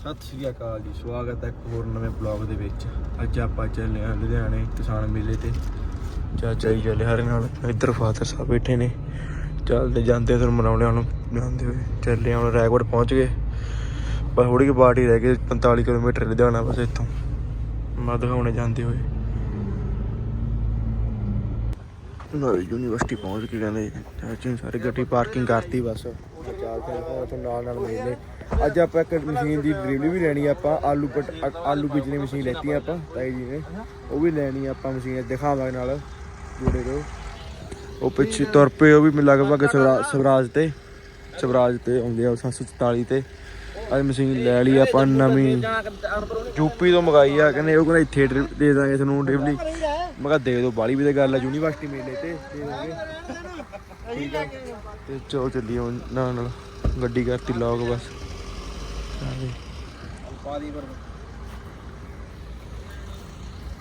ਸਤਿ ਸ਼੍ਰੀ ਅਕਾਲ ਜੀ, ਸਵਾਗਤ ਹੈ ਇੱਕ ਹੋਰ ਨਵੇਂ ਬਲੌਗ ਦੇ ਵਿੱਚ। ਅੱਜ ਆਪਾਂ ਚੱਲੇ ਹਾਂ ਲੁਧਿਆਣੇ ਕਿਸਾਨ ਮੇਲੇ ਤੇ। ਚਾਚਾ ਜੀ ਚੱਲੇ ਹਰੇ ਨਾਲ। ਇੱਧਰ ਫਾਦਰ ਸਾਹਿਬ ਬੈਠੇ ਨੇ। ਚੱਲਦੇ, ਜਾਂਦੇ ਫਿਰ ਮਨਾਉਣੇ ਹੁਣ ਜਾਂਦੇ ਹੋਏ ਚੱਲੇ ਹੁਣ ਰਾਏਕੋਟ ਪਹੁੰਚ ਗਏ। ਪਰ ਥੋੜੀ ਜਿਹੀ ਪਾਰਟੀ ਰਹਿ ਗਈ 45 ਕਿਲੋਮੀਟਰ ਲੁਧਿਆਣਾ ਬਸ ਇੱਥੋਂ। ਮੈਂ ਦਿਖਾਉਣੇ ਜਾਂਦੇ ਹੋਏ। ਨਾਲ ਯੂਨੀਵਰਸਿਟੀ ਪਹੁੰਚ ਕੇ ਕਹਿੰਦੇ। ਚਾਚੀ ਨੇ ਸਾਰੀ ਗੱਡੀ ਪਾਰਕਿੰਗ ਕਰਤੀ ਬਸ। ਚੱਲਦੇ ਹਾਂ ਉੱਥੋਂ ਨਾਲ ਨਾਲ ਮੇਲੇ। ਅੱਜ ਆਪਾਂ ਇੱਕ ਮਸ਼ੀਨ ਦੀ ਡਿਲੀਵਰੀ ਵੀ ਲੈਣੀ ਆ ਆਪਾਂ, ਆਲੂ ਪਟ, ਆਲੂ ਬੀਜਣੀ ਮਸ਼ੀਨ ਲੈਤੀ ਆ ਆਪਾਂ, ਤਾਈ ਜੀ ਨੇ। ਉਹ ਵੀ ਲੈਣੀ ਆ ਆਪਾਂ ਮਸ਼ੀਨ, ਦਿਖਾਵਾਂਗੇ ਨਾਲ, ਜੁੜੇ ਰਹੋ ਉਹ ਪਿੱਛੇ ਤੁਰ ਪਏ, ਉਹ ਵੀ ਮੈਨੂੰ ਲਗਭਗ ਸਵਰਾ- ਸਵਰਾਜ ਤੇ ਸਵਰਾਜ ਤੇ ਆਉਂਦੇ ਆ 744 ਤੇ। ਅੱਜ ਮਸ਼ੀਨ ਲੈ ਲਈ ਆਪਾਂ ਨਵੀਂ। ਯੂਪੀ ਤੋਂ ਮੰਗਾਈ ਆ, ਕਹਿੰਦੇ ਉਹ ਕਹਿੰਦੇ ਇੱਥੇ ਡਿਲ- ਦੇ ਦਾਂਗੇ ਤੁਹਾਨੂੰ ਡਿਲੀਵਰੀ ਮੈਂ ਕਿਹਾ ਦੇ ਦੋ ਬਾਲੀ ਵੀ ਤੇ ਗੱਲ ਆ, ਯੂਨੀਵਰਸਿਟੀ ਮੇਲੇ ਤੇ ਦੇ ਦੋਗੇ। ਤੇ ਚੋ ਚੱਲੀ ਹੁਣ ਨਾਲ ਨਾਲ ਗੱਡੀ ਕਰਤੀ, ਲੌਕ ਬਸ।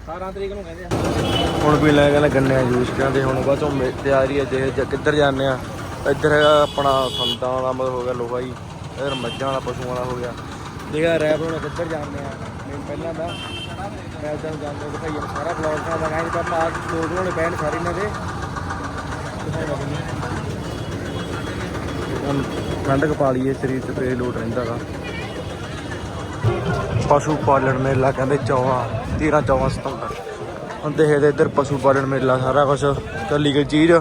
18 ਤਰੀਕ ਨੂੰ ਕਹਿੰਦੇ ਆ। ਹੁਣ ਵੀ ਲੈ ਕਹਿੰਦੇ ਗੰਨੇ ਦਾ ਜੂਸ ਕਹਿੰਦੇ ਹੁਣ ਬਸ ਉਹ ਮੇ- ਤਿਆਰੀ ਹੈ ਜੇ ਕਿੱਧਰ ਜਾਂਦੇ ਆ। ਇੱਧਰ ਹੈਗਾ ਆਪਣਾ ਸੰਦਾਂ ਵਾਲਾ ਮਤਲਬ ਹੋ ਗਿਆ ਲੋਹਾ ਜੀ ਇੱਧਰ ਮੱਝਾਂ ਵਾਲਾ ਪਸ਼ੂਆਂ ਵਾਲਾ ਹੋ ਗਿਆ। ਦੇਖਿਆ ਰੈਪ ਹੁਣ ਕਿੱਧਰ ਜਾਂਦੇ ਆ? ਮੈਨੂੰ ਪਹਿਲਾਂ ਦਾ ਮੈਂ ਤਾਂ ਜਾਂਦੇ ਦਿਖਾਈ ਜਾਂਦਾ ਸਾਰਾ ਬਲੌਗ ਦਾ ਮੈਂ ਕਹਿੰਦਾ ਪਾਪਾ ਆਹ ਦੋ ਬਣਾਉਣੇ ਪੈਣ ਸਾਰੇ ਇਹਨਾਂ ਦੇ। ਠੰਡਕ ਪਾ ਲਈਏ ਸਰੀਰ ਤੇ ਫੇਰ ਲੋਟ ਰਹਿੰਦਾ ਗਾ। ਪਸ਼ੂ ਪਾਲਣ ਮੇਲਾ ਕਹਿੰਦੇ 14 13 14 ਸਤੰਬਰ। ਹੁਣ ਦੇਖਦੇ ਇੱਧਰ ਪਸ਼ੂ ਪਾਲਣ ਮੇਲਾ ਸਾਰਾ ਕੁਝ ਕੱਲੀ ਗਈ ਚੀਜ਼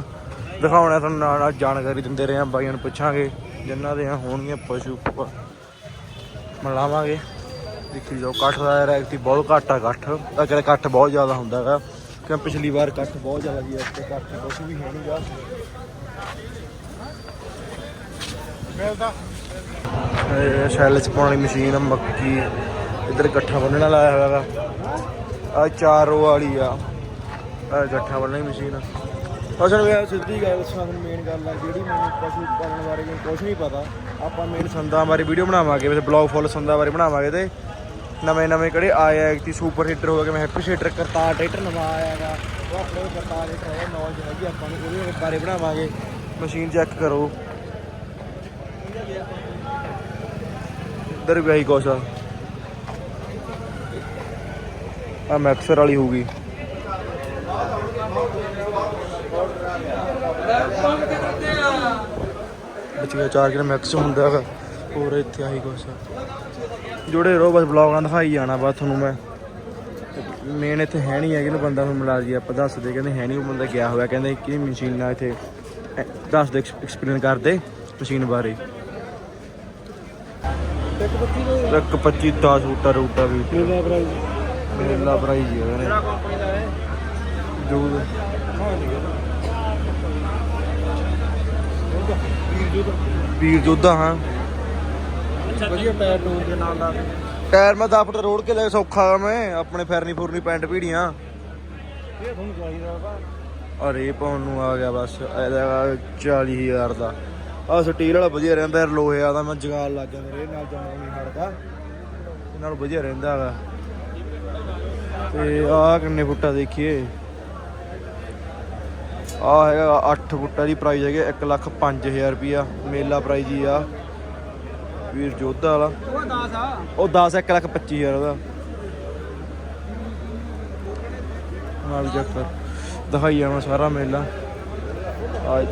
ਦਿਖਾਉਣਾ ਤੁਹਾਨੂੰ, ਨਾਲ ਨਾਲ ਜਾਣਕਾਰੀ ਦਿੰਦੇ ਰਹੇ ਆ ਬਾਈਆਂ ਨੂੰ ਪੁੱਛਾਂਗੇ, ਜਿਨ੍ਹਾਂ ਦੇ ਹੋਣਗੀਆਂ ਪਸ਼ੂ ਪ- ਮਿਲਾਵਾਂਗੇ। ਦੇਖੀ ਜਾਓ ਇਕੱਠ ਦਾ ਯਾਰ ਬਹੁਤ ਘੱਟ ਆ ਇਕੱਠ ਅਗਰ ਇਕੱਠ ਬਹੁਤ ਜ਼ਿਆਦਾ ਹੁੰਦਾ ਹੈਗਾ। ਕਿ ਪਿਛਲੀ ਵਾਰ ਇਕੱਠ ਬਹੁਤ ਜ਼ਿਆਦਾ ਸੀ ਇੱਥੇ ਇਕੱਠ ਕੁਛ ਵੀ ਹੈ ਨਹੀਂਗਾ ਮਿਲਦਾ। ਸ਼ੈਲ ਚ ਪਾਉਣ ਵਾਲੀ ਮਸ਼ੀਨ ਆ, ਮੱਕੀ। ਇੱਧਰ ਗੱਠਾ ਬੰਨਣ ਵਾਲਾ ਆਇਆ ਹੈਗਾ ਆ ਚਾਰ ਰੋ ਵਾਲੀ ਆ। ਆ ਇਕੱਠਾ ਬੰਨਣ ਵਾਲੀ ਮਸ਼ੀਨ ਅਸਲ ਵਿੱਚ ਸਿੱਧੀ ਗੱਲ ਦੱਸਾਂ ਤੁਹਾਨੂੰ ਮੇਨ ਗੱਲ ਆ ਜਿਹੜੀ ਮੈਨੂੰ ਪਸ਼ੂ ਪਾਲਣ ਬਾਰੇ ਕੁਝ ਨਹੀਂ ਪਤਾ। ਆਪਾਂ ਮੇਨ ਸੰਦਾਂ ਬਾਰੇ ਵੀਡੀਓ ਬਣਾਵਾਂਗੇ ਤੇ ਬਲੌਗ ਫੁੱਲ ਸੰਦਾਂ ਬਾਰੇ ਬਣਾਵਾਂਗੇ ਤੇ। ਨਵੇਂ ਨਵੇਂ ਕਿਹੜੇ ਆਏ ਆ ਕਿ ਸੁਪਰ ਹੀਟਰ ਹੋ ਗਿਆ ਮੈਂ ਹੈਪੀ ਹੀਟਰ ਕਰਤਾਰ ਟਰੈਕਟਰ ਨਵਾਂ ਆਇਆ ਉਹ ਆਪਣੇ ਕਰਤਾਰ ਟਰੈਕਟਰ ਨੌਲੇਜ ਹੈਗੀ ਆਪਾਂ ਨੂੰ ਉਹਦੇ ਬਾਰੇ ਬਣਾਵਾਂਗੇ। ਮਸ਼ੀਨ ਚੈੱਕ ਕਰੋ। ਇੱਧਰ ਵੀ ਆਹੀ ਕੁਛ ਆ। ਆ ਮੈਕਸਰ ਵਾਲੀ ਹੋਊਗੀ ਬਚਿਆ ਚਾਰ ਕਿਲੋ ਮੈਕਸ ਹੁੰਦਾ ਹੈਗਾ। ਹੋਰ ਇੱਥੇ ਆਹੀ ਕੁਛ ਆ। ਜੁੜੇ ਰਹੋ ਬਸ ਬਲੌਗਾਂ ਦਿਖਾਈ ਜਾਣਾ ਬਸ ਤੁਹਾਨੂੰ ਮੈਂ। ਮੇਨ ਇੱਥੇ ਹੈ ਨਹੀਂ ਹੈਗੇ ਨਾ ਬੰਦਾ ਨੂੰ ਮਿਲਾ ਜੀ ਆਪਾਂ, ਦੱਸਦੇ ਕਹਿੰਦੇ ਹੈ ਨਹੀਂ ਉਹ ਬੰਦਾ ਗਿਆ ਹੋਇਆ, ਕਹਿੰਦੇ ਕਿ ਮਸ਼ੀਨ ਇੱਥੇ ਐ- ਦੱਸਦੇ ਐਕਸਪਲੇਨ ਕਰਦੇ ਮਸ਼ੀਨ ਬਾਰੇ। ਇੱਕ ਬੱਤੀ ਦੇ ਇੱਕ 25 10 ਰੂਟਾ ਰੂਟਾ ਵੀ। ਮੇਰਾ ਪ੍ਰਾਈਸ ਮੇਲਾ ਪ੍ਰਾਈਜ਼ ਹੀ ਹੈ ਕਿਹੜਾ ਕੰਪਨੀ ਦਾ ਹੈ। ਜੋ ਵੀਰ ਜੋਧਾ ਹਾਂ। ਵਧੀਆ ਟਾਇਰ ਟੂਰ ਦੇ ਨਾਲ ਦਾ ਟਾਇਰ ਮੈਂ 10 ਫੁੱਟ ਰੋੜ ਕੇ ਲੈ ਸੌਖਾ ਮੈਂ। ਆਪਣੇ ਫੈਰਨੀ ਫੁਰਨੀ ਪੈਂਟ ਪੀੜੀਆਂ। ਇਹ ਤੁਹਾਨੂੰ ਚਾਹੀਦਾ ਵਾ। ਅਰੇ ਪਾਉਣ ਨੂੰ ਆ ਗਿਆ ਬਸ। ਇਹਦਾ 40000 ਦਾ। ਆ ਸਟੀਲ ਵਾਲਾ ਵਧੀਆ ਰਹਿੰਦਾ ਯਾਰ, ਲੋਹੇ ਵਾਲਾ ਮੈਂ ਜਗਾਲ ਲੱਗ ਗਿਆ ਮੇਰੇ ਨਾਲ ਜਮਾ ਨਹੀਂ ਹਟਦਾ। ਇਹ ਨਾਲ ਵਧੀਆ ਰਹਿੰਦਾ ਹੈਗਾ ਤੇ ਆ ਕਿੰਨੇ ਫੁੱਟਾ ਦੇਖੀਏ। ਆ ਹੈਗਾ 8 ਫੁੱਟਾ ਦੀ ਪ੍ਰਾਈਸ ਹੈਗੇ 1 ਲੱਖ 5000 ਰੁਪਿਆ ਮੇਲਾ ਪ੍ਰਾਈਸ ਹੀ ਆ। ਵੀਰ ਜੋਧਾ ਵਾਲਾ। ਉਹ 10 ਆ ਉਹ 10 1 ਲੱਖ 25000 ਉਹਦਾ ਨਾਲ ਚੱਕਰ ਦਿਖਾਈ ਜਾਵਾਂ ਸਾਰਾ ਮੇਲਾ। ਆਜ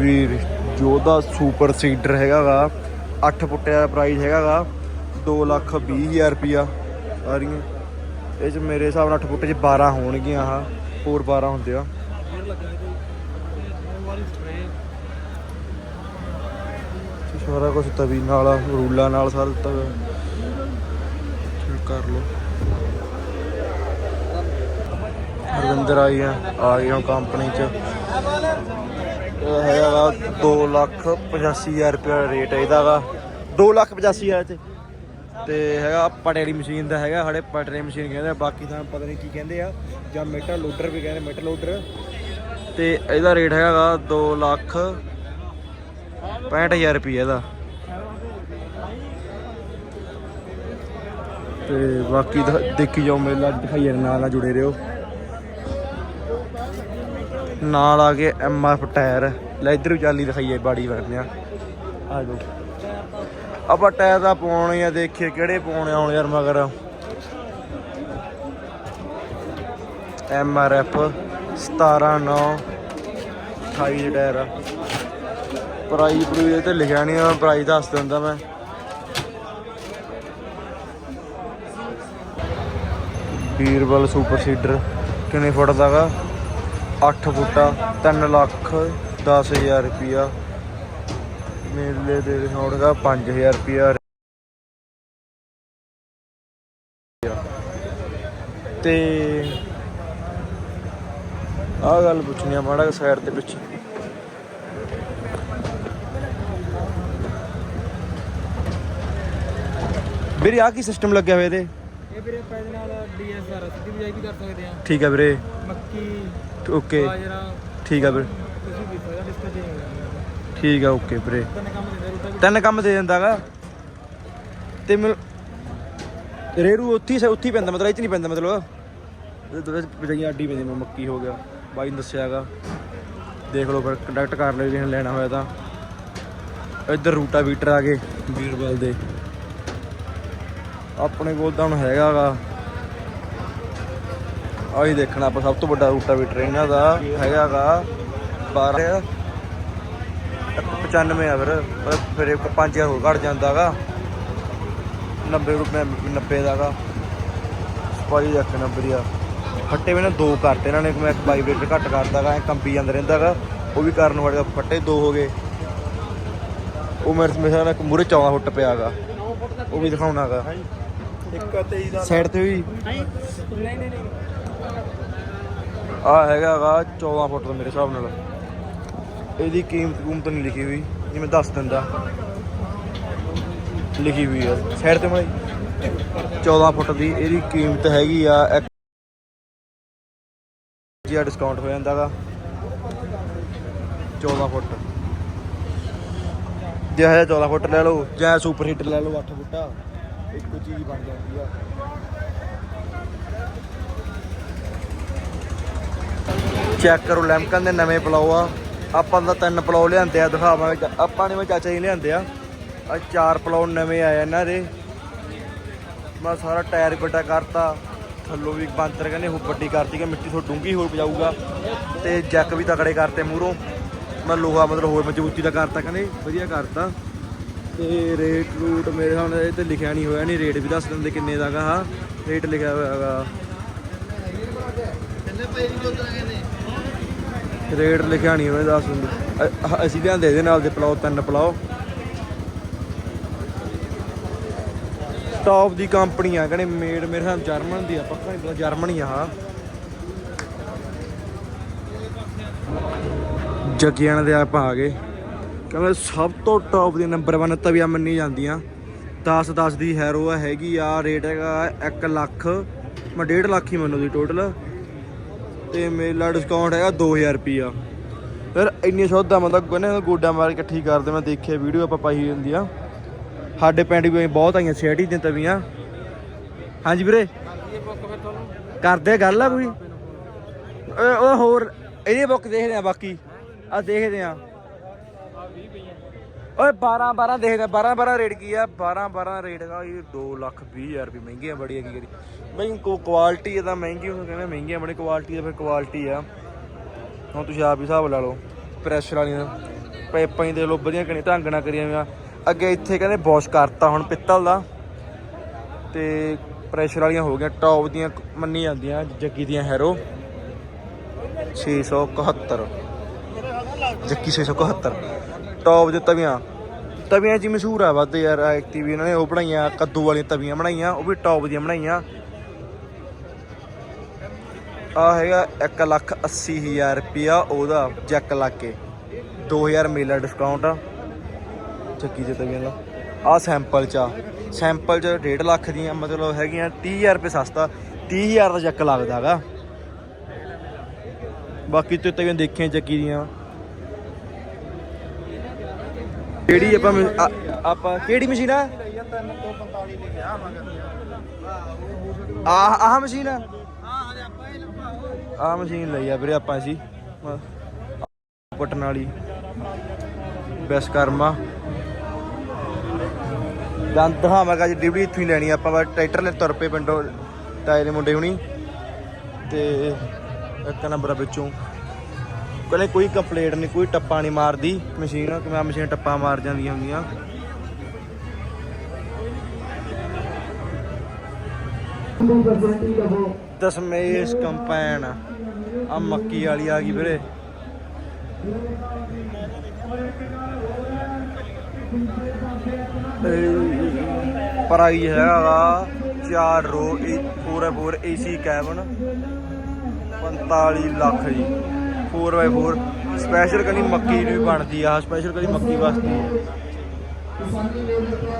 ਤਰੀਕੇ ਜੋ ਦਾ ਸੁਪਰ ਸੀਡਰ ਹੈਗਾਗਾ 8 ਫੁੱਟਿਆ ਪ੍ਰਾਈਸ ਹੈਗਾਗਾ 2 ਲੱਖ 20000 ਰੁਪਿਆ ਸਾਰੀਆਂ। ਇਹ ਚ ਮੇਰੇ ਹਿਸਾਬ ਨਾਲ 8 ਫੁੱਟ ਚ 12 ਹੋਣਗੀਆਂ ਆਹ, ਹੋਰ 12 ਹੁੰਦੇ ਆ। ਸਾਰਾ ਕੁਝ ਤਵੀ ਨਾਲ, ਰੂਲਾ ਨਾਲ ਸਾਰਾ ਦਿੱਤਾ ਹੋਇਆ। ਕਰ ਲਓ। ਹਰਵਿੰਦਰ ਆਈ ਆ ਆ ਗਈ ਕੰਪਨੀ ਚ। ਇਹ ਹੈਗਾ 2 ਲੱਖ 85000 ਰੁਪਏ ਰੇਟ ਇਹਦਾ ਵਾ। 2 ਲੱਖ 85000 ਚ ਤੇ। ਹੈਗਾ ਪਟੇ ਵਾਲੀ ਮਸ਼ੀਨ ਦਾ ਹੈਗਾ, ਸਾਡੇ ਪਟੇ ਵਾਲੀ ਮਸ਼ੀਨ ਕਹਿੰਦੇ ਆ, ਬਾਕੀ ਤਾਂ ਪਤਾ ਨਹੀਂ ਕੀ ਕਹਿੰਦੇ ਆ। ਜਾਂ ਮੀਟਰ ਲੋਡਰ ਵੀ ਕਹਿੰਦੇ ਮੀਟਰ ਲੋਡਰ ਤੇ ਇਹਦਾ ਰੇਟ ਹੈਗਾ 2 ਲੱਖ 65000 ਰੁਪਏ ਇਹਦਾ। ਤੇ ਬਾਕੀ ਦੇਖੀ ਜਾਓ ਮੇਲਾ ਦਿਖਾਈ ਨਾਲ ਨਾਲ ਜੁੜੇ ਰਹੋ। ਨਾਲ ਆ ਕੇ ਐਮ ਆਰ ਟਾਇਰ। ਲੈ ਇੱਧਰ ਵੀ ਚਾਲੀ ਦਿਖਾਈਏ ਬਾੜੀ ਵਰਨਿਆ ਆ ਜਾਓ। ਆਪਾਂ ਟਾਇਰ ਦਾ ਪਾਉਣੇ ਆ, ਦੇਖੀਏ ਕਿਹੜੇ ਪਾਉਣੇ ਆਉਣ ਯਾਰ ਮਗਰ। ਐਮ ਆਰ ਐਫ 179 28 ਦੇ ਟਾਇਰ ਆ। ਪ੍ਰਾਈਸ ਪ੍ਰਾਈਸ ਤੇ ਲਿਖਿਆ ਨਹੀਂ ਆ ਪ੍ਰਾਈਸ ਦੱਸ ਦਿੰਦਾ ਮੈਂ। ਬੀਰਬਲ ਸੁਪਰ ਸੀਡਰ, ਕਿੰਨੇ ਫੁੱਟ ਦਾਗਾ 8 ਫੁੱਟਾ 3 ਲੱਖ 10000 ਰੁਪਿਆ ਮੇਲੇ ਦੇ ਹੋਣਗਾ 5000 ਰੁਪਿਆ ਤੇ ਆਹ ਗੱਲ ਪੁੱਛਣੀ ਆ ਮਾੜਾ ਸਾਈਡ ਤੇ ਪਿੱਛੇ। ਵੀਰੇ ਆ ਕੀ ਸਿਸਟਮ ਲੱਗਿਆ ਹੋਇਆ ਇਹਦੇ? ਇਹ ਵੀਰੇ ਇਹਦੇ ਨਾਲ ਡੀਐਸਆਰ ਸਿੱਧੀ ਬਿਜਾਈ ਵੀ ਕਰ ਸਕਦੇ ਆ। ਠੀਕ ਹੈ ਵੀਰੇ। ਮੱਕੀ ਓਕੇ। ਬਾਜਰਾ ਠੀਕ ਹੈ ਵੀਰੇ। ਵੀ ਡਿਸਕਸ ਠੀਕ ਹੈ ਓਕੇ ਵੀਰੇ। ਤਿੰਨ ਕੰਮ ਦੇ ਵੀ ਤਿੰਨ ਕੰਮ ਦੇ ਦਿੰਦਾਗਾ ਤੇ ਮਿਲ ਰੇਰੂ ਉੱਥੇ ਹੀ ਉੱਥੇ ਪੈਂਦਾ ਮਤਲਬ ਇਹ ਚ ਨਹੀਂ ਪੈਂਦਾ ਮਤਲਬ। ਬਜਾਈਆਂ ਅੱਡੀ ਪੈਂਦੀ ਮੱਕੀ ਹੋ ਗਿਆ। ਬਾਈ ਨੇ ਦੱਸਿਆਗਾ ਦੇਖ ਲਓ ਫਿਰ ਕੰਡਕਟ ਕਰ ਲਿਓ ਜੇ ਲੈਣਾ ਹੋਇਆ ਤਾਂ। ਇੱਧਰ ਰੂਟਾ ਵੀਟਰ ਆ ਗਏ ਵੀਰਬਲ ਦੇ। ਆਪਣੇ ਕੋਲ ਤਾਂ ਹੁਣ ਹੈਗਾਗਾ ਆਹੀ ਦੇਖਣਾ ਆਪਾਂ ਸਭ ਤੋਂ ਵੱਡਾ ਰੂਟਾ ਵੀਟਰ ਇਹਨਾਂ ਦਾ ਹੈਗਾਗਾ 12 95 ਆ ਫਿਰ ਪਰ ਫਿਰ ਇੱਕ 5000 ਹੋਰ ਘਟ ਜਾਂਦਾਗਾ 90 ਰੁਪਏ 90 ਦਾਗਾ ਸਪਾਈ ਇੱਕ ਨੰਬਰ ਆ। ਫੱਟੇ ਵੀ ਨਾ ਦੋ ਕਰਤੇ ਇਹਨਾਂ ਨੇ ਮੈਂ ਵਾਈਬ੍ਰੇਟਰ ਘੱਟ ਕਰਦਾਗਾ ਐ ਕੰਪੀ ਜਾਂਦਾ ਰਹਿੰਦਾਗਾ ਉਹ ਵੀ ਕਰਨ ਵਾਲੇ ਫੱਟੇ ਦੋ ਹੋ ਗਏ। ਉਹ ਮੇਰੇ ਮੇਰੇ ਨਾਲ ਇੱਕ ਮੂਰੇ 14 ਫੁੱਟ ਪਿਆਗਾ ਉਹ ਵੀ ਦਿਖਾਉਣਾਗਾ ਇੱਕ 23 ਦਾ। ਸਾਈਡ ਤੇ ਵੀ। ਨਹੀਂ ਨਹੀਂ ਨਹੀਂ। ਆ ਹੈਗਾਗਾ 14 ਫੁੱਟ ਦਾ ਮੇਰੇ ਹਿਸਾਬ ਨਾਲ। ਇਹਦੀ ਕੀਮਤ ਕੂਮਤ ਨਹੀਂ ਲਿਖੀ ਹੋਈ ਜਿਵੇਂ ਦੱਸ ਦਿੰਦਾ। ਲਿਖੀ ਹੋਈ ਆ। ਸਾਈਡ ਤੇ ਮੈਂ 14 ਫੁੱਟ ਦੀ ਇਹਦੀ ਕੀਮਤ ਹੈਗੀ ਆ ਇੱਕ ਜਿਆ ਡਿਸਕਾਊਂਟ ਹੋ ਜਾਂਦਾਗਾ 14 ਫੁੱਟ। ਜੇ ਹੈ 14 ਫੁੱਟ ਲੈ ਲਓ, ਜਾਂ ਸੁਪਰ ਹੀਟਰ ਲੈ ਲਓ 8 ਫੁੱਟਾ। ਇੱਕੋ ਚੀਜ਼ ਬਣ ਜਾਂਦੀ ਆ। ਚੈੱਕ ਕਰੋ ਲੈਂਕਨ ਦੇ ਨਵੇਂ ਪਲਾਓ ਆ। ਆਪਾਂ ਦਾ ਤਿੰਨ ਪਲਾਓ ਲਿਆਂਦੇ ਆ, ਦਿਖਾਵਾਂਗੇ। ਚਾ- ਆਪਾਂ ਨੇ ਮੈਂ ਚਾਚਾ ਜੀ ਲਿਆਂਦੇ ਆ। ਆ ਚਾਰ ਪਲਾਓ ਨਵੇਂ ਆਏ ਇਹਨਾਂ ਦੇ। ਮੈਂ ਸਾਰਾ ਟਾਇਰ ਵੱਡਾ ਕਰਤਾ। ਥੱਲੋਂ ਵੀ ਬਾਂਤਰ ਕਹਿੰਦੇ ਉਹ ਵੱਡੀ ਕਰਤੀ ਕਿ ਮਿੱਟੀ ਥੋੜੀ ਡੂੰਗੀ ਹੋਰ ਪਜਾਊਗਾ ਤੇ ਜੈਕ ਵੀ ਤਕੜੇ ਕਰਤੇ ਮੂਹਰੋਂ। ਮੈਂ ਲੋਹਾ ਮਤਲਬ ਹੋਰ ਮਜ਼ਬੂਤੀ ਦਾ ਕਰਤਾ ਕਹਿੰਦੇ, ਵਧੀਆ ਕਰਤਾ। ਤੇ ਰੇਟ ਰੂਟ ਮੇਰੇ ਹੁਣ ਇਹ ਤੇ ਲਿਖਿਆ ਨਹੀਂ ਹੋਇਆ ਨਹੀਂ ਰੇਟ ਵੀ ਦੱਸ ਦਿੰਦੇ ਕਿੰਨੇ ਦਾਗਾ ਹਾਂ ਰੇਟ ਲਿਖਿਆ ਹੋਇਆ ਹੈਗਾ ਰੇਟ ਲਿਖਿਆ ਨਹੀਂ ਹੋਇਆ ਦੱਸ ਦਿੰਦੇ। ਅਸੀਂ ਲਿਆਂਦੇ ਇਹਦੇ ਨਾਲ ਦੇ, ਪਲਾਓ, ਤਿੰਨ ਪਲਾਓ। ਟੌਪ ਦੀ ਕੰਪਨੀ ਆ, ਕਹਿੰਦੇ ਮੇਡ ਮੇਰੇ ਹਾਲ ਜਰਮਨ ਦੀ ਆ, ਪੱਕਾ ਨਹੀਂ ਪਤਾ ਜਰਮਨ ਹੀ ਆ ਆਹ। ਜੱਗੀਆਂ ਦੇ ਆਪਾਂ ਆ ਗਏ। ਕਹਿੰਦੇ ਸਭ ਤੋਂ ਟੌਪ ਦੀ ਨੰਬਰ 1 ਤਵੀਆਂ ਮੰਨੀ ਜਾਂਦੀਆਂ। 10 10 ਦੀ ਹੈਰੋ ਹੈਗੀ ਆ ਰੇਟ ਹੈਗਾ 1 ਲੱਖ, ਮੈਂ 1.5 ਲੱਖ ਹੀ ਮੰਨੋ ਦੀ ਟੋਟਲ ਤੇ ਮੇਰਾ ਡਿਸਕਾਊਂਟ ਹੈਗਾ 2000 ਰੁਪਿਆ ਫਿਰ ਇੰਨੀ ਸੌਦਾ ਮਤਲਬ ਕਹਿੰਦੇ ਗੋਡਾ ਮਾਰ ਕੇ ਇਕੱਠੀ ਕਰਦੇ, ਮੈਂ ਦੇਖਿਆ ਵੀਡੀਓ ਆਪਾਂ ਪਾਈ ਹੁੰਦੀ ਆ। ਸਾਡੇ ਪਿੰਡ ਵੀ ਬਹੁਤ ਆਈਆਂ ਸਿਟੀ ਦੀਆਂ ਤਵੀਆਂ। ਹਾਂਜੀ ਵੀਰੇ। ਕਰਦੇ ਗੱਲ ਆ ਕੋਈ? ਉਹ ਹੋਰ, ਇਹਦੀ ਬੁੱਕ ਦੇਖਦੇ ਆ ਬਾਕੀ। ਆ ਦੇਖਦੇ ਆ। ਓਏ 12 12 ਦੇਖਦੇ 12 12 ਰੇਟ ਕੀ ਆ? 12 12 ਰੇਟ ਦਾ ਇਹ 2 ਲੱਖ 20 ਹਜ਼ਾਰ ਰੁਪਏ ਮਹਿੰਗੀ ਬੜੀ ਆ ਕੀ ਕਰੀ ਬਈ ਕੋ ਕੁਆਲਿਟੀ ਇਹਦਾ ਮਹਿੰਗੀ ਉਹ ਕਹਿੰਦੇ ਮਹਿੰਗੀਆਂ ਆ ਬੜੀ ਕੁਆਲਿਟੀ ਦਾ ਫਿਰ ਕੁਆਲਿਟੀ ਆ। ਹੁਣ ਤੁਸੀਂ ਆਪ ਹੀ ਹਿਸਾਬ ਲਾ ਲਓ ਪ੍ਰੈਸ਼ਰ ਵਾਲੀਆਂ ਪਾਈਪਾਂ ਹੀ ਦੇ ਲੋ ਵਧੀਆ ਕਣੀ ਢੰਗ ਨਾਲ ਕਰੀਆਂ ਹੋਈਆਂ। ਅੱਗੇ ਇੱਥੇ ਕਹਿੰਦੇ ਵਾਸ਼ ਕਰਤਾ ਹੁਣ ਪਿੱਤਲ ਦਾ। ਤੇ ਪ੍ਰੈਸ਼ਰ ਵਾਲੀਆਂ ਹੋ ਗਈਆਂ ਟੌਪ ਦੀਆਂ ਮੰਨੀ ਜਾਂਦੀਆਂ, ਜੱਗੀ ਦੀਆਂ ਹੈਰੋ 671 ਜੱਗੀ 671 ਟੌਪ ਦੇ ਤਵੀਆਂ। ਤਵੀਆਂ ਜੀ ਮਸ਼ਹੂਰ ਆ ਵੱਧ ਯਾਰ ਐਕਟਿਵ ਇਹਨਾਂ ਨੇ ਉਹ ਬਣਾਈਆਂ, ਕੱਦੂ ਵਾਲੀਆਂ ਤਵੀਆਂ ਬਣਾਈਆਂ, ਉਹ ਵੀ ਟੌਪ ਦੀਆਂ ਬਣਾਈਆਂ। ਆ ਹੈਗਾ 1 ਲੱਖ 80 ਹਜ਼ਾਰ ਰੁਪਿਆ ਉਹਦਾ ਜੈਕ ਲਾ ਕੇ। 2000 ਮੇਲਾ ਡਿਸਕਾਊਂਟ ਆ। ਚੱਕੀ ਤੇ ਤਵੀਆਂ ਦਾ। ਆ ਸੈਂਪਲ ਚ ਆ। ਸੈਂਪਲ ਚ 1.5 ਲੱਖ ਦੀਆਂ, ਮਤਲਬ ਹੈਗੀਆਂ 30000 ਰੁਪਏ ਸਸਤਾ। 30000 ਦਾ ਜੈਕ ਲੱਗਦਾਗਾ ਬਾਕੀ ਤੇ ਤਵੀਆਂ ਦੇਖੀਆਂ ਚੱਕੀ ਦੀਆਂ। ਕਿਹੜੀ ਆਪਾਂ ਮ- ਆ- ਆਪਾਂ ਕਿਹੜੀ ਮਸ਼ੀਨ ਆ? ਲਈਆ 3 ਤੋਂ 45 ਲਿਖਿਆ ਮਗਰ ਆਹ ਮਸ਼ੀਨ ਆ? ਹਾਂ ਹਾਂ ਆਪਾਂ ਆਹ ਮਸ਼ੀਨ ਲਈ ਆ ਵੀਰੇ ਆਪਾਂ ਅਸੀਂ ਪਟਨ ਵਾਲੀ। ਬੈਸਕਰਮਾ ਦੰਦ ਦਿਖਾਵਾਂਗਾ ਜੀ ਡਿਬੜੀ ਇੱਥੋਂ ਹੀ ਲੈਣੀ ਆ। ਆਪਾਂ ਬਸ ਟਰੈਕਟਰ ਲੈ ਤੁਰ ਪਏ ਪਿੰਡੋਂ, ਤਾਏ ਦੇ ਮੁੰਡੇ ਹੁਣੀ। ਤੇ ਇੱਕ ਨੰਬਰ ਆ ਵਿੱਚੋਂ। ਕੋਲੇ ਕੋਈ ਕੰਪਲੇਂਟ ਨਹੀਂ, ਕੋਈ ਟੱਪਾ ਨਹੀਂ ਮਾਰਦੀ। ਮਸ਼ੀਨ, ਕਿਵੇਂ ਮਸ਼ੀਨ ਟੱਪਾ ਮਾਰ ਜਾਂਦੀਆਂ ਹੁੰਦੀਆਂ। ਦਸਮੇਸ਼ ਕੰਪੈਨ ਆ ਮੱਕੀ ਵਾਲੀ ਆ ਗਈ ਵੀਰੇ। ਪ੍ਰਾਈਸ ਹੈਗਾ ਚਾਰ ਰੋ ਪੂਰੇ ਪੂਰੇ ਏਸੀ ਕੈਬਨ 45 ਲੱਖ ਜੀ। 4x4 ਸਪੈਸ਼ਲ ਕਲੀ ਮੱਕੀ ਨੂੰ ਵੀ ਬਣਦੀ ਆ ਸਪੈਸ਼ਲ ਕਲੀ ਮੱਕੀ ਵਾਸਤੇ।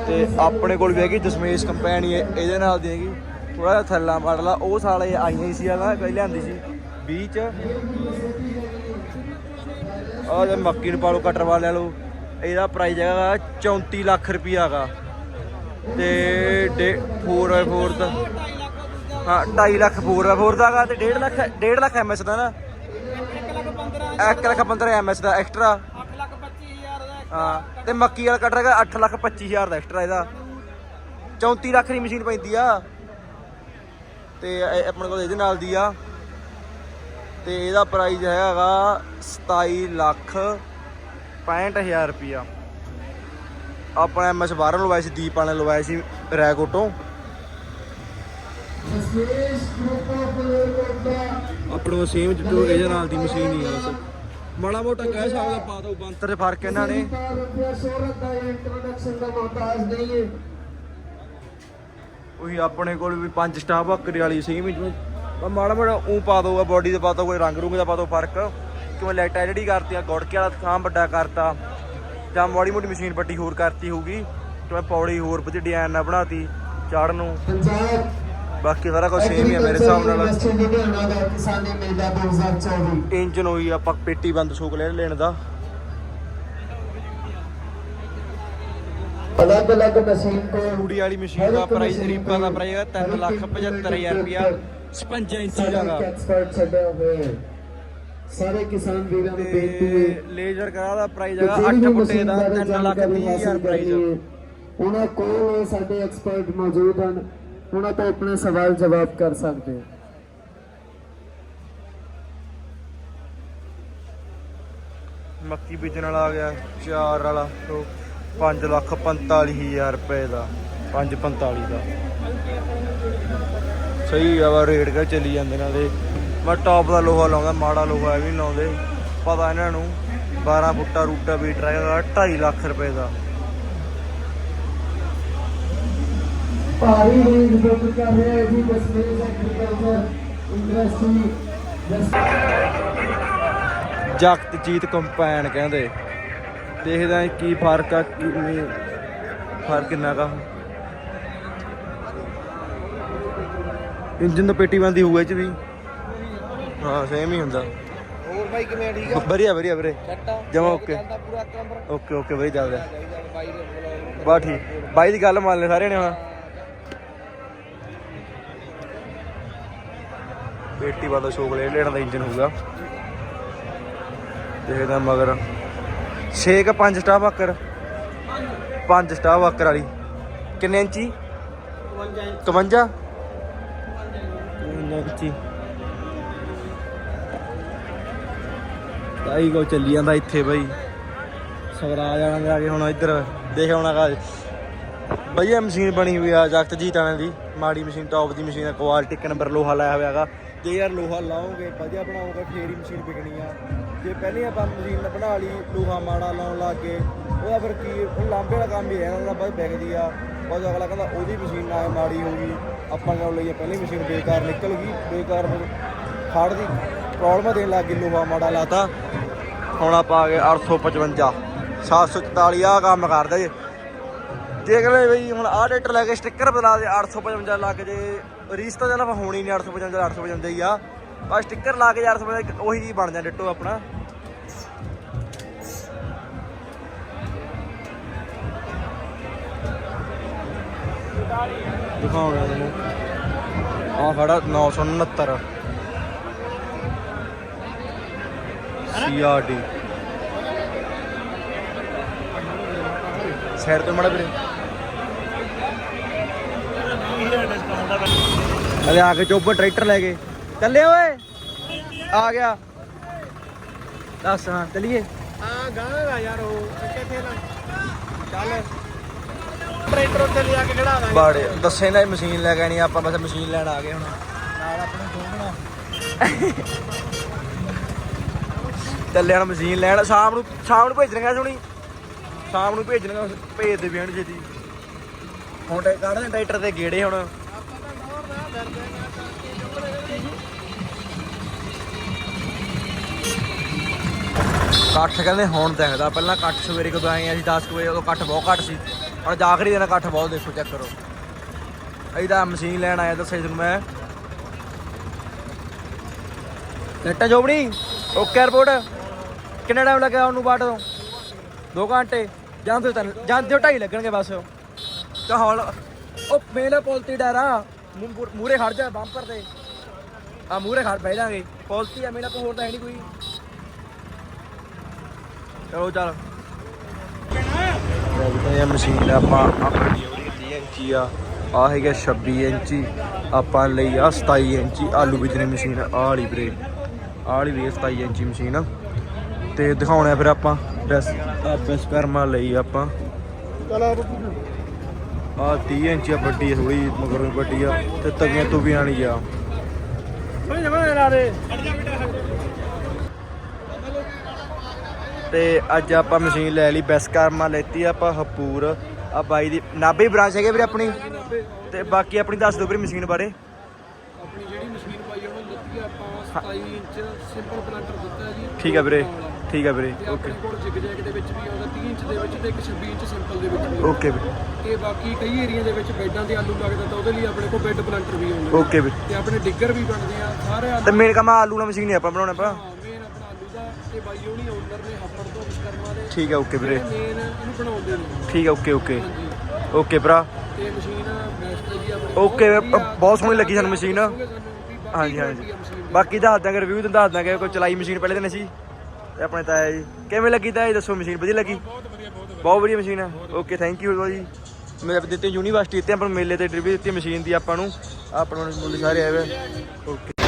ਤੇ ਆਪਣੇ ਕੋਲ ਵੀ ਹੈਗੀ ਦਸ਼ਮੇਸ਼ ਕੰਪੈਨੀ ਇਹਦੇ ਨਾਲ ਦੀ ਹੈਗੀ। ਥੋੜਾ ਜਿਹਾ ਥੱਲਾ ਮਾਡਲ ਆ, ਉਹ ਸਾਲ ਇਹ ਆਈਆਂ ਸੀ ਵਾਲਾ ਕਈ ਲਿਆਂਦੀ ਸੀ। 20 ਚ ਆ ਜੇ ਮੱਕੀ ਨੂੰ ਪਾਲੋ ਕਟਰ ਵਾਲ ਲੈ ਲਓ, ਇਹਦਾ ਪ੍ਰਾਈਸ ਹੈਗਾ 34 ਲੱਖ ਰੁਪਿਆ ਹੈਗਾ ਤੇ 4x4 ਦਾ। ਹਾਂ 2.5 ਲੱਖ 4x4 ਦਾ ਹੈਗਾ ਤੇ 1.5 ਲੱਖ 1.5 ਲੱਖ ਐਮਐਸ ਦਾ ਨਾ। 1 ਲੱਖ 15 ਐਮਐਸ ਦਾ ਐਕਸਟਰਾ 8 ਲੱਖ 25000 ਦਾ ਹਾਂ ਤੇ ਮੱਕੀ ਵਾਲਾ ਕਟਰ ਹੈਗਾ 8 ਲੱਖ 25000 ਦਾ ਐਕਸਟਰਾ ਇਹਦਾ। 34 ਲੱਖ ਦੀ ਮਸ਼ੀਨ ਪੈਂਦੀ ਆ। ਤੇ ਇਹ ਆਪਣੇ ਕੋਲ ਇਹਦੇ ਨਾਲ ਦੀ ਆ। ਤੇ ਇਹਦਾ ਪ੍ਰਾਈਸ ਹੈਗਾ 27 ਲੱਖ 65000 ਰੁਪਿਆ ਆਪਣਾ ਐਮਐਸ ਬਾਹਰੋਂ ਲਵਾਇਆ ਸੀ ਦੀਪ ਵਾਲੇ ਲਵਾਇਆ ਸੀ ਰੈਕੋਟੋਂ। ਆਪਣੋ ਸੇਮ ਜਿੱਦੋ ਇਹਦੇ ਨਾਲ ਦੀ ਮਸ਼ੀਨ ਹੀ ਆ ਬਸ। ਮਾੜਾ ਮੋਟਾ ਕਹਿ ਸਕਦਾ ਪਾ ਦੋ ਬੰਤਰ ਦੇ ਫ਼ਰਕ ਇਹਨਾਂ ਨੇ। ਉਹੀ ਆਪਣੇ ਕੋਲ ਵੀ ਪੰਜ ਸਟਾਫ ਬੱਕਰੀ ਵਾਲੀ ਸੇਮ ਹੀ ਮਾੜਾ ਮਾੜਾ ਉਹ ਪਾ ਦੋ ਬੋਡੀ ਦੇ ਪਾ ਦੋ ਕੋਈ ਰੰਗ ਰੂੰਗ ਦਾ ਪਾ ਦੋ ਫ਼ਰਕ। ਕਿਵੇਂ ਲਾਈਟ ਐਲਡੀ ਕਰਤੀ ਆ ਗੁੜਕੇ ਵਾਲਾ ਥਾਂ ਵੱਡਾ ਕਰਤਾ। ਜਾਂ ਮਾੜੀ ਮੋਟੀ ਮਸ਼ੀਨ ਪੱਟੀ ਹੋਰ ਕਰਤੀ ਹੋਊਗੀ। ਕਿਵੇਂ ਪੌੜੀ ਹੋਰ ਵਧੀਆ ਡਿਜ਼ਾਈਨ ਨਾਲ ਬਣਾਤੀ ਚਾੜਨ ਨੂੰ। ਬਾਕੀ ਸਾਰਾ ਕੁਝ ਸੇਮ ਹੀ ਆ ਮੇਰੇ ਹਿਸਾਬ ਨਾਲ। ਕਿਸਾਨੀ ਮੇਲਾ 2024 ਇੰਜਨ ਹੋਈ ਆਪਾਂ ਪੇਟੀ ਬੰਦ ਸੋਕ ਲੈ ਲੈਣ ਦਾ। ਅਲੱਗ ਅਲੱਗ ਮਸ਼ੀਨ ਕੋ ਟੂੜੀ ਵਾਲੀ ਮਸ਼ੀਨ ਦਾ ਪ੍ਰਾਈਸ ਰੀਪਾ ਦਾ ਪ੍ਰਾਈਸ ਹੈਗਾ 3 ਲੱਖ 75000 ਰੁਪਿਆ 56 ਇੰਚੀ ਦਾ। ਐਕਸਪਰਟ ਛੱਡਿਆ ਹੋਇਆ ਹੈ। ਸਾਰੇ ਕਿਸਾਨ ਵੀਰਾਂ ਨੂੰ ਬੇਨਤੀ ਹੈ ਲੇਜ਼ਰ ਕਰਾ ਦਾ ਪ੍ਰਾਈਸ ਹੈਗਾ ਜਿਹੜੀ 8 ਵੀ ਫੁੱਟੇ ਦਾ ਮਸ਼ੀਨ ਬਾਰੇ 3 ਲੱਖ ਜਾਣਕਾਰੀ 30000 ਹਾਸਲ ਪ੍ਰਾਈਸ ਹੈ, ਉਹਨਾਂ ਕੋਲ ਸਾਡੇ ਐਕਸਪਰਟ ਮੌਜੂਦ ਹਨ। ਉਹਨਾਂ ਤੋਂ ਆਪਣੇ ਸਵਾਲ ਜਵਾਬ ਕਰ ਸਕਦੇ ਹੋ। ਮੱਕੀ ਬੀਜਣ ਵਾਲਾ ਆ ਗਿਆ 4 ਵਾਲਾ 5 ਲੱਖ 45000 ਰੁਪਏ ਦਾ 545 ਦਾ। ਸਹੀ ਆ ਵਾ ਰੇਟ ਕਾ ਚੱਲੀ ਜਾਂਦੇ ਇਹਨਾਂ ਦੇ ਮੈਂ ਟੌਪ ਦਾ ਲੋਹਾ ਲਾਉਂਦਾ, ਮਾੜਾ ਲੋਹਾ ਇਹ ਵੀ ਲਾਉਂਦੇ। ਪਤਾ ਇਹਨਾਂ ਨੂੰ 12 ਫੁੱਟਾ ਰੂਟਾ ਬੀਟਰ ਹੈਗਾ 2.5 ਲੱਖ ਰੁਪਏ ਦਾ। ਭਾਰੀ ਰੇਂਜ ਬੁੱਕ ਕਰ ਰਿਹਾ ਹੈ ਜੀ Dashmesh agriculture industry Jagatjit combine ਕਹਿੰਦੇ। ਦੇਖਦੇ ਆ ਕੀ ਫ਼ਰਕ ਆ ਕਿੰਨੀ ਫ਼ਰਕ ਕਿੰਨਾ ਕਾ ਇੰਜਨ ਦਾ ਪੇਟੀ ਬੰਦੀ ਹੋਊ ਇਹ ਚ ਵੀ। ਹਾਂ ਸੇਮ ਹੀ ਹੁੰਦਾ। ਹੋਰ ਬਾਈ ਕਿਵੇਂ ਠੀਕ ਵਧੀਆ ਵਧੀਆ ਵੀਰੇ। ਜਮਾ ਓਕੇ ਓਕੇ ਓਕੇ ਵਧੀਆ ਚੱਲਦਾ। ਬਾਈ ਠੀਕ। ਬਾਈ ਦੀ ਗੱਲ ਮੰਨ ਲੈ ਸਾਰਿਆਂ ਨੇ ਹੁਣ। ਪੇਟੀ ਵਾਲਾ ਸ਼ੋਕ ਲੈਣ ਦਾ ਇੰਜਨ ਹੋਊਗਾ। ਦੇਖਦਾ ਮਗਰ। 6 ਕ 5 ਸਟਾਰ ਬੱਕਰ 5 ਸਟਾਰ ਬੱਕਰ ਵਾਲੀ। ਕਿੰਨੇ ਇੰਚੀ? 52 ਇੰਚੀ। ਤਾਈ ਕੋ ਚੱਲੀ ਜਾਂਦਾ ਇੱਥੇ ਬਈ। ਸਵਰਾਜ ਆਣਾ ਜਾ ਕੇ ਹੁਣ ਇੱਧਰ। ਦੇਖ ਆਉਣਾ ਕਾ ਵਧੀਆ ਮਸ਼ੀਨ ਬਣੀ ਹੋਈ ਆ ਜਗਤਜੀਤ ਆਣੇ ਦੀ। ਮਾੜੀ ਮਸ਼ੀਨ ਟੌਪ ਦੀ ਮਸ਼ੀਨ ਆ ਕੁਆਲਿਟੀ ਇੱਕ ਨੰਬਰ ਲੋਹਾ ਲਾਇਆ ਹੋਇਆ ਹੈਗਾ। ਜੇ ਯਾਰ ਲੋਹਾ ਲਾਓਗੇ, ਵਧੀਆ ਬਣਾਓਗੇ, ਫੇਰ ਹੀ ਮਸ਼ੀਨ ਵਿਕਣੀ ਆ। ਜੇ ਪਹਿਲੇ ਆਪਾਂ ਮਸ਼ੀਨ ਬਣਾ ਲਈ, ਲੋਹਾ ਮਾੜਾ ਲਾਉਣ ਲੱਗ ਗਏ ਉਹਦਾ ਫਿਰ ਕੀ ਉਹ ਲਾਂਬੇ ਵਾਲਾ ਕੰਮ ਹੀ ਰਹਿਣਾ ਉਹਦਾ ਬਸ ਵਿਕਦੀ ਆ। ਬਸ ਅਗਲਾ ਕਹਿੰਦਾ, ਉਹਦੀ ਮਸ਼ੀਨ ਨਾ ਮਾੜੀ ਹੋ ਗਈ, ਆਪਾਂ ਕਿਉਂ ਲਈਏ? ਪਹਿਲੀ ਮਸ਼ੀਨ ਬੇਕਾਰ ਨਿਕਲ ਗਈ, ਬੇਕਾਰ ਫੜ ਦੀ ਪ੍ਰੋਬਲਮ ਦੇਣ ਲੱਗ ਗਈ, ਲੋਹਾ ਮਾੜਾ ਲਾਤਾ। ਹੁਣ ਆਪਾਂ ਆ ਗਏ 855 744 ਆ ਕੰਮ ਕਰਦਾ। ਜੇ ਦੇਖ ਲੈ ਬਈ, ਹੁਣ ਆਹ ਡੇਟਰ ਲੈ ਕੇ ਸਟicker ਬਦਲਾ ਦੇ 855 ਲੱਗ ਜੇ। ਰੀਸ ਤਾਂ ਚੱਲ ਹੋਣੀ ਨਹੀਂ 855 855 ਹੀ ਆ। ਬਸ ਸਟicker ਲਾ ਕੇ 855 ਉਹੀ ਜੀ ਬਣ ਜਾ ਡਿੱਟੋ ਆਪਣਾ। ਦਿਖਾਉਣਾ ਤੈਨੂੰ ਆ ਖੜਾ 969 ਸੀਆਰਡੀ ਸਾਈਡ ਤੋਂ ਮੜਾ ਵੀਰੇ। ਅਲੇ ਆ ਕੇ ਚੋਬਰ ਟਰੈਕਟਰ ਲੈ ਕੇ। ਚੱਲੇ ਓਏ। ਆ ਗਿਆ। ਦੱਸ ਹਾਂ ਚਲੀਏ। ਹਾਂ ਗਾਣਾ ਦਾ ਯਾਰ ਉਹ ਕਿੱਥੇ ਲਾ ਚੱਲ। ਟਰੈਕਟਰ ਉੱਤੇ ਲਿਆ ਕੇ ਖੜਾ ਬਾੜੇ ਦੱਸੇ ਨਾ ਮਸ਼ੀਨ ਲੈ ਕੇ ਆਣੀ ਆਪਾਂ ਬਸ ਮਸ਼ੀਨ ਲੈਣ ਆ ਗਏ ਹੁਣ। ਨਾਲ ਆਪਣੇ ਦੋਗਣਾ ਚੱਲੇ ਹਣ ਮਸ਼ੀਨ ਲੈਣ ਸ਼ਾਮ ਨੂੰ ਸ਼ਾਮ ਨੂੰ ਭੇਜਣਗੇ ਸੋਣੀ। ਸ਼ਾਮ ਨੂੰ ਭੇਜਣਗਾ ਭੇਜ ਦੇ ਬਿਆਨ ਜੀ ਹੁਣ ਟੈ ਕੱਢਦੇ ਟਰੈਕਟਰ ਤੇ ਗੇੜੇ ਹੁਣ। ਕੱਠ ਕਹਿੰਦੇ ਹੁਣ ਦੇਖਦਾ, ਪਹਿਲਾਂ ਕੱਠ ਸਵੇਰੇ ਕਦੋਂ ਆਏ ਆ ਅਸੀਂ 10 ਕੁ ਵਜੇ ਉਦੋਂ ਕੱਠ ਬਹੁਤ ਘੱਟ ਸੀ। ਹੁਣ ਜਾ ਕੇ ਦਿਨ ਕੱਠ ਬਹੁਤ ਦੇਖੋ ਚੈੱਕ ਕਰੋ। ਇਹਦਾ ਮਸ਼ੀਨ ਲੈਣ ਆਇਆ ਦੱਸਿਆ ਤੁਹਾਨੂੰ ਮੈਂ। ਲੱਟਾ ਜੋਬਣੀ, ਓਕੇ ਰਿਪੋਰਟ। ਕਿੰਨਾ ਟਾਈਮ ਲੱਗਿਆ ਉਹਨੂੰ ਬਾਟ ਤੋਂ 2 ਘੰਟੇ। ਜਾਂ ਤੇ ਤਿੰਨ ਜਾਂ ਲੱਗਣਗੇ ਬਸ। ਤਾਂ ਹੌਲ, ਉਹ ਮੇਲੇ ਪੋਲਤੀ ਡਾਰਾ ਮੂਰੇ ਖੜ ਜਾ ਬੰਪਰ ਤੇ। ਆ ਮੂਰੇ ਖੜ, ਬਹਿ ਜਾਾਂਗੇ। ਪੋਲਤੀ ਆ ਮੇਲਾ ਕੋ ਹੋਰ ਤਾਂ ਹੈ ਨਹੀਂ ਕੋਈ। ਚਲੋ, ਚੱਲ। ਇਹ ਮਸ਼ੀਨ ਆਪਾਂ ਆਪਣੀ ਉਹਦੀ 30 ਇੰਚੀ ਆ ਆ ਹੈਗਾ 26 ਇੰਚੀ। ਆਪਾਂ ਲਈ ਆ 27 ਇੰਚੀ ਆਲੂ ਬੀਜਣੇ ਮਸ਼ੀਨ ਆ ਵਾਲੀ ਵੀਰੇ। ਆਹ ਵਾਲੀ ਵੀ 27 ਇੰਚੀ ਮਸ਼ੀਨ। ਆ ਤੇ ਦਿਖਾਉਣਾ ਫਿਰ ਆਪਾਂ ਬੈਸ ਕਰਮਾ ਲਈ ਆਪਾਂ। ਆ 30 ਇੰਚੀ ਆ ਵੱਡੀ ਥੋੜੀ ਮਗਰ ਵੱਡੀ ਆ ਤੇ ਤਵੀਆਂ ਤੋਂ ਵੀ ਆਣੀ ਆ। ਤੇ ਅੱਜ ਆਪਾਂ ਮਸ਼ੀਨ ਲੈ ਲਈ ਬੈਸ ਕਰਮਾ ਲੈਤੀ ਆਪਾਂ ਹਪੂਰ। ਆ ਬਾਈ ਦੀ ਨਾਭੇ ਬ੍ਰਾਂਚ ਹੈਗੇ ਵੀਰੇ ਆਪਣੀ? ਤੇ ਬਾਕੀ ਆਪਣੀ ਦੱਸ ਦਿਓ ਵੀਰੇ ਮਸ਼ੀਨ ਬਾਰੇ। ਆਪਣੀ ਜਿਹੜੀ ਮਸ਼ੀਨ ਪਾਈ ਉਹਨੂੰ ਦਿੱਤੀ ਆ ਆਪਾਂ 27 ਇੰਚ ਸਿੰਪਲ ਪਲਾਂਟਰ ਦਿੱਤਾ ਜੀ। ਠੀਕ ਆ ਵੀਰੇ। ਠੀਕ ਆ ਵੀਰੇ ਤੇ ਓਕੇ ਆਪਣੇ ਕੋਲ ਜਿਗ ਜੈਗ ਦੇ ਵਿੱਚ ਵੀ ਆਉਂਦਾ 30 ਇੰਚ ਦੇ ਵਿੱਚ ਤੇ ਇੱਕ 26 ਇੰਚ ਸਿੰਪਲ ਦੇ ਵਿੱਚ ਵੀ ਆਉਂਦਾ। ਓਕੇ ਵੀਰੇ। ਤੇ ਬਾਕੀ ਕਈ ਏਰੀਆ ਦੇ ਵਿੱਚ ਬੈੱਡਾਂ ਦੇ ਆਲੂ ਲੱਗਦਾ ਤਾਂ ਉਹਦੇ ਲਈ ਆਪਣੇ ਕੋਲ ਬੈੱਡ ਪਲਾਂਟਰ ਵੀ ਆਉਂਦੇ ਨੇ। ਓਕੇ ਵੀਰੇ। ਤੇ ਆਪਣੇ ਡਿੱਗਰ ਵੀ ਬਣਦੇ ਆ ਸਾਰੇ ਆਲੂ ਤੇ ਮੇਨ ਕੰਮ ਆਲੂ ਵਾਲਾ ਮਸ਼ੀਨ ਹੀ ਆਪਾਂ ਬਣਾਉਣਾ ਆਪਾਂ ਮੇਨ ਆਪਣਾ ਆਲੂ ਦਾ ਤੇ ਬਾਈ ਉਹਨੀ ਓਨਰ ਨੇ ਹੱਪੜ ਤੋਂ ਵਿਸ਼ਕਰਮਾ ਦੇ ਠੀਕ ਆ ਓਕੇ ਵੀਰੇ। ਮੇਨ ਇਹਨੂੰ ਬਣਾਉਂਦੇ ਨੇ। ਠੀਕ ਆ ਓਕੇ ਓਕੇ ਹਾਂਜੀ। ਓਕੇ ਭਰਾ। ਤੇ ਮਸ਼ੀਨ ਬੈਸਟ ਹੈ ਜੀ ਆਪਣੀ। ਓਕੇ, ਬਹੁਤ ਵਧੀਆ, ਬਹੁਤ ਸੋਹਣੀ ਲੱਗੀ ਸਾਨੂੰ ਮਸ਼ੀਨ। ਦੱਸੋਗੇ ਸਾਨੂੰ ਵੀ ਬਾਕੀ ਹਾਂਜੀ quality ਹਾਂਜੀ। ਆ ਮਸ਼ੀਨ ਦੀ। ਬਾਕੀ ਦੱਸ ਦਾਂਗੇ ਰਿਵਿਊ ਦੱਸ ਦਾਂਗੇ ਕੋਈ ਚਲਾਈ ਮਸ਼ੀਨ ਪਹਿਲੇ ਦਿਨ ਸੀ ਤੇ ਆਪਣੇ ਤਾਇਆ ਜੀ। ਕਿਵੇਂ ਲੱਗੀ ਤਾਂ ਇਹ ਦੱਸੋ, ਮਸ਼ੀਨ ਵਧੀਆ ਲੱਗੀ? ਬਹੁਤ ਵਧੀਆ, ਬਹੁਤ ਬਹੁਤ ਵਧੀਆ ਮਸ਼ੀਨ ਹੈ। ਓਕੇ ਥੈਂਕ ਯੂ ਜੀ ਮੈਂ ਦਿੱਤੇ ਯੂਨੀਵਰਸਿਟੀ ਤੇ ਆਪਾਂ ਨੂੰ ਮੇਲੇ ਤੇ ਡਿਲੀਵਰੀ ਦਿੱਤੀ ਮਸ਼ੀਨ ਦੀ ਆਪਾਂ ਨੂੰ। ਆਪਾਂ ਨੂੰ ਸਾਰੇ ਆਏ ਹੋਏ। ਓਕੇ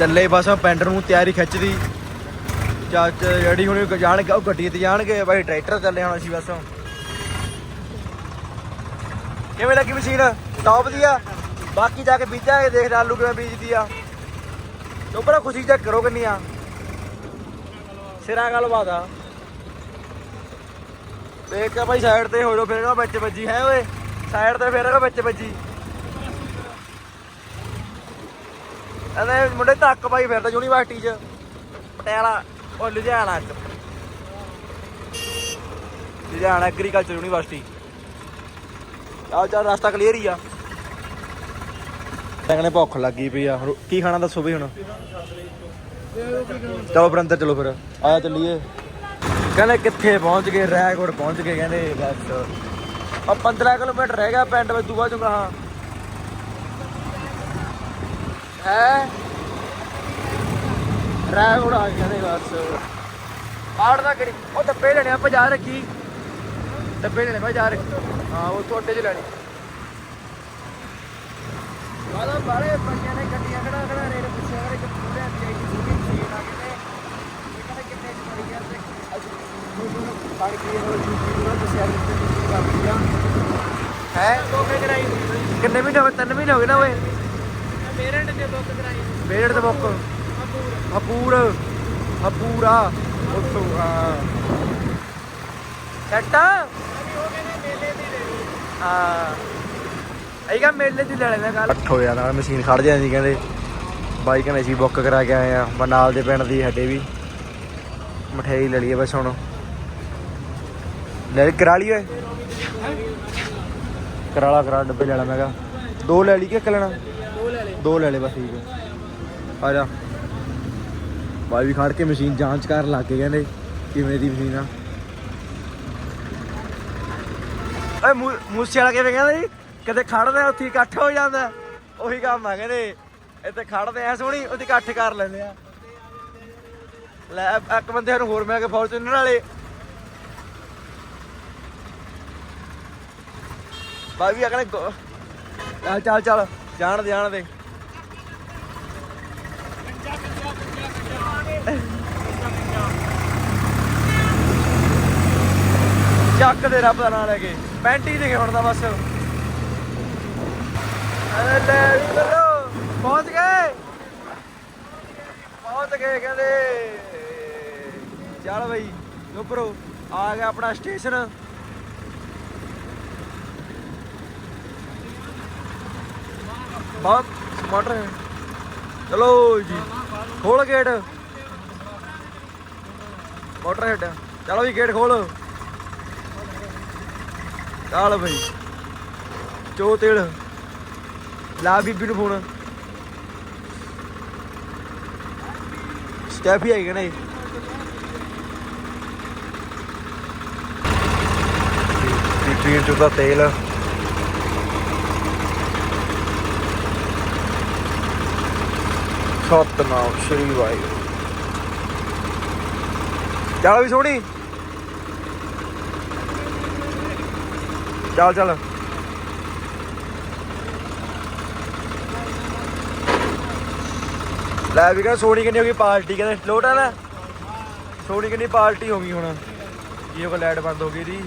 ਚੱਲੇ ਬਸ ਆ ਪੈਂਡਰ ਨੂੰ ਤਿਆਰੀ ਖਿੱਚਦੀ। ਚਾਚ ਜਿਹੜੀ ਹੁਣ ਜਾਣਗੇ ਉਹ ਗੱਡੀ ਤੇ ਜਾਣਗੇ, ਬਾਈ ਟਰੈਕਟਰ ਚੱਲੇ ਹੁਣ ਅਸੀਂ ਬਸ। ਕਿਵੇਂ ਲੱਗੀ ਮਸ਼ੀਨ? ਟੌਪ ਦੀ ਆ? ਬਾਕੀ ਜਾ ਕੇ ਬੀਜਾਂਗੇ, ਦੇਖਦੇ ਆਲੂ ਕਿਵੇਂ ਬੀਜਦੀ ਆ। ਚੋਪੜਾ ਖੁਸ਼ੀ ਚੈੱਕ ਕਰੋ ਕਿੰਨੀ ਆ। ਸਿਰਾਂ ਗੱਲਬਾਤ ਆ। ਦੇਖ ਕੇ ਭਾਈ ਸਾਈਡ ਤੇ ਹੋ ਜਾਓ, ਫਿਰ ਨਾ ਵਿੱਚ ਵੱਜੀ, ਹੈ ਓਏ? ਸਾਈਡ ਤੇ ਫਿਰ ਨਾ ਵਿੱਚ ਵੱਜੀ। ਇਹਨੇ ਮੁੰਡੇ ਧੱਕ ਪਾਈ ਫਿਰਦਾ ਯੂਨੀਵਰਸਿਟੀ 'ਚ। ਪਟਿਆਲਾ, ਉਹ ਲੁਧਿਆਣਾ 'ਚ। Ludhiana agriculture university. ਆ ਚੱਲ ਰਸਤਾ ਕਲੀਅਰ ਹੀ ਆ। ਕਹਿੰਦੇ ਭੁੱਖ ਲੱਗੀ ਪਈ ਆ। ਰੋ- ਕੀ ਖਾਣਾ ਦੱਸੋ ਵੀ ਹੁਣ? ਚਲੋ ਫਿਰ ਅੰਦਰ ਚਲੋ ਫਿਰ। ਆਇਆ ਚੱਲੀਏ। ਕਹਿੰਦੇ ਕਿੱਥੇ ਪਹੁੰਚ ਗਏ? ਰੈਕੋਰਡ ਪਹੁੰਚ ਗਏ। ਕਹਿੰਦੇ ਬਸ। ਆ 15 ਕਿਲੋਮੀਟਰ ਰਹਿ ਗਿਆ ਪਿੰਡ ਵਿੱਚ, ਦੂਆ ਚੁੰਗਾ ਹਾਂ ਹੈ। ਬਸ। ਆੜ ਦਾ ਉਹ ਲੈਣੇ ਰੱਖੀ। ਡੱਬੇ ਲੈਣੇ ਮੈਂ ਜਾ ਰੱਖੀ। ਹਾਂ ਉਹ ਤੋਂ ਅੱਡੇ 'ਚ ਲੈਣੀ। ਬਾਲਾ ਬਾਲੇ ਪਈਆਂ ਨੇ ਗੱਡੀਆਂ ਖੜਾ ਖੜਾ ਰੇਲ ਪੁੱਛਿਆ ਕਰੇ ਕਿ ਪੂਰੇ ਆਈ ਛੋਟੀ ਮਸ਼ੀਨ ਆ ਕਿਤੇ ਇਹ ਕਹਿੰਦੇ ਕਿੰਨੇ ਚ ਪੜੀ ਯਾਰ ਤੇ ਅੱਜ ਤੁਹਾਨੂੰ ਫੜ ਕੇ ਉਹ ਜੂਪੀ ਪੂਰਾ ਦੱਸਿਆ ਕਿ ਕਿੰਨੀ ਕਰਦੀ ਆ। ਹੈ? ਦੋਕੇ ਕਰਾਈ ਕਿੰਨੇ ਮਹੀਨੇ ਹੋ ਗਏ ਤਿੰਨ ਮਹੀਨੇ ਹੋ ਗਏ ਨਾ ਓਏ ਮੇਰੇ ਨੇ ਬੁੱਕ ਕਰਾਈ। ਬੇੜ ਤੇ ਬੁੱਕ? ਹਪੂਰ। ਹਪੂਰਾ? ਉੱਤੋਂ ਹਾਂ। ਸੱਟਾ? ਹਾਂ। ਆਈਗਾ ਮੇਲੇ ਦੀ ਲੈ ਲੈਣਾ ਕੱਲ ਅੱਠ ਹੋ ਜਾਣਾ ਮਸ਼ੀਨ ਖੜ ਜਾਂਦੀ ਕਹਿੰਦੇ। ਬਾਈ ਕਹਿੰਦੇ ਸੀ ਬੁੱਕ ਕਰਾ ਕੇ ਆਏ ਆ ਮੈਂ ਨਾਲ ਦੇ ਪਿੰਡ ਦੀ ਸਾਡੇ ਵੀ। ਮਠਿਆਈ ਲੈ ਲਈਏ ਬਸ ਹੁਣ। ਲੈ ਲਈ, ਕਰਾ ਲਈ ਓਏ ਕਰਾਲਾ ਕਰਾ ਡੱਬੇ ਲੈਣਾ ਮੈਂ ਕਿਹਾ। ਦੋ ਲੈ ਲਈ ਕਿ ਇੱਕ ਲੈਣਾ? ਦੋ ਲੈ ਲੈ ਬਸ ਠੀਕ ਹੈ ਆ ਜਾ। ਬਾਈ ਵੀ ਖੜ ਕੇ ਮਸ਼ੀਨ ਜਾਂਚ ਕਰਨ ਲੱਗ ਗਏ ਕਹਿੰਦੇ, ਕਿਵੇਂ ਦੀ ਮਸ਼ੀਨ ਆ। ਓਏ ਮੂਸੇ ਵਾਲਾ ਕਿਵੇਂ ਕਹਿੰਦਾ ਜੀ? ਕਿਤੇ ਖੜਦੇ ਉੱਥੇ ਇਕੱਠ ਹੋ ਜਾਂਦਾ। ਉਹੀ ਕੰਮ ਆ ਕਹਿੰਦੇ। ਇੱਥੇ ਖੜਦੇ ਆ ਸੋਹਣੀ ਉਹਦੀ ਇਕੱਠ ਕਰ ਲੈਂਦੇ ਆ। ਲੈ, ਇੱਕ ਬੰਦੇ ਨੂੰ ਹੋਰ ਮਿਲ ਕੇ ਫੋਰਚੂਨਰ ਵਾਲੇ। ਬਾਈ ਵੀ ਅਗਲੇ ਚੱਲ ਚੱਲ। ਜਾਣ ਦੇ ਜਾਣ ਦੇ। ਚੱਕ ਦੇ ਰੱਬ ਦਾ ਨਾਂ ਲੈ ਕੇ। ਪੈਂਟੀ ਦੇ ਹੁਣ ਦਾ ਬਸ। ਅਰੇ ਲੈ ਵੀ ਬੱਲੋ, ਪਹੁੰਚ ਗਏ। ਪਹੁੰਚ ਗਏ ਕਹਿੰਦੇ। ਚੱਲ ਬਈ ਉੱਪਰੋਂ ਆ ਗਿਆ ਆਪਣਾ ਸਟੇਸ਼ਨ ਬਹੁਤ ਮੋਟਰ ਹੈ ਚਲੋ ਜੀ, ਖੋਲ ਗੇਟ ਮੋਟਰ ਹੈਡ ਚਲੋ ਜੀ ਗੇਟ ਖੋਲ। ਚੱਲ ਬਈ। ਚੋ ਤੇਲ। ਲਾ ਬੀਬੀ ਨੂੰ ਫੋਨ ਸਟੈਫੀ ਆਈ ਜੀ। ਪੀਰ ਨੂੰ ਦਾ ਤੇਲ। ਸਤਨਾਮ ਸ਼੍ਰੀ ਵਾਹਿਗੁਰੂ। ਚੱਲ ਵੀ ਸੋਹਣੀ। ਚੱਲ ਚੱਲ। ਲੈ ਵੀ ਕਹਿੰਦਾ ਸੋਹਣੀ ਕਿੰਨੀ ਹੋ ਗਈ ਪਾਰਟੀ ਕਹਿੰਦੇ ਲੋਟ ਆ ਨਾ। ਸੋਹਣੀ ਕਿੰਨੀ ਪਾਰਟੀ ਹੋ ਗਈ ਹੁਣ। ਜੀ, ਉਹ ਲਾਈਟ ਬੰਦ ਹੋ ਗਈ ਦੀ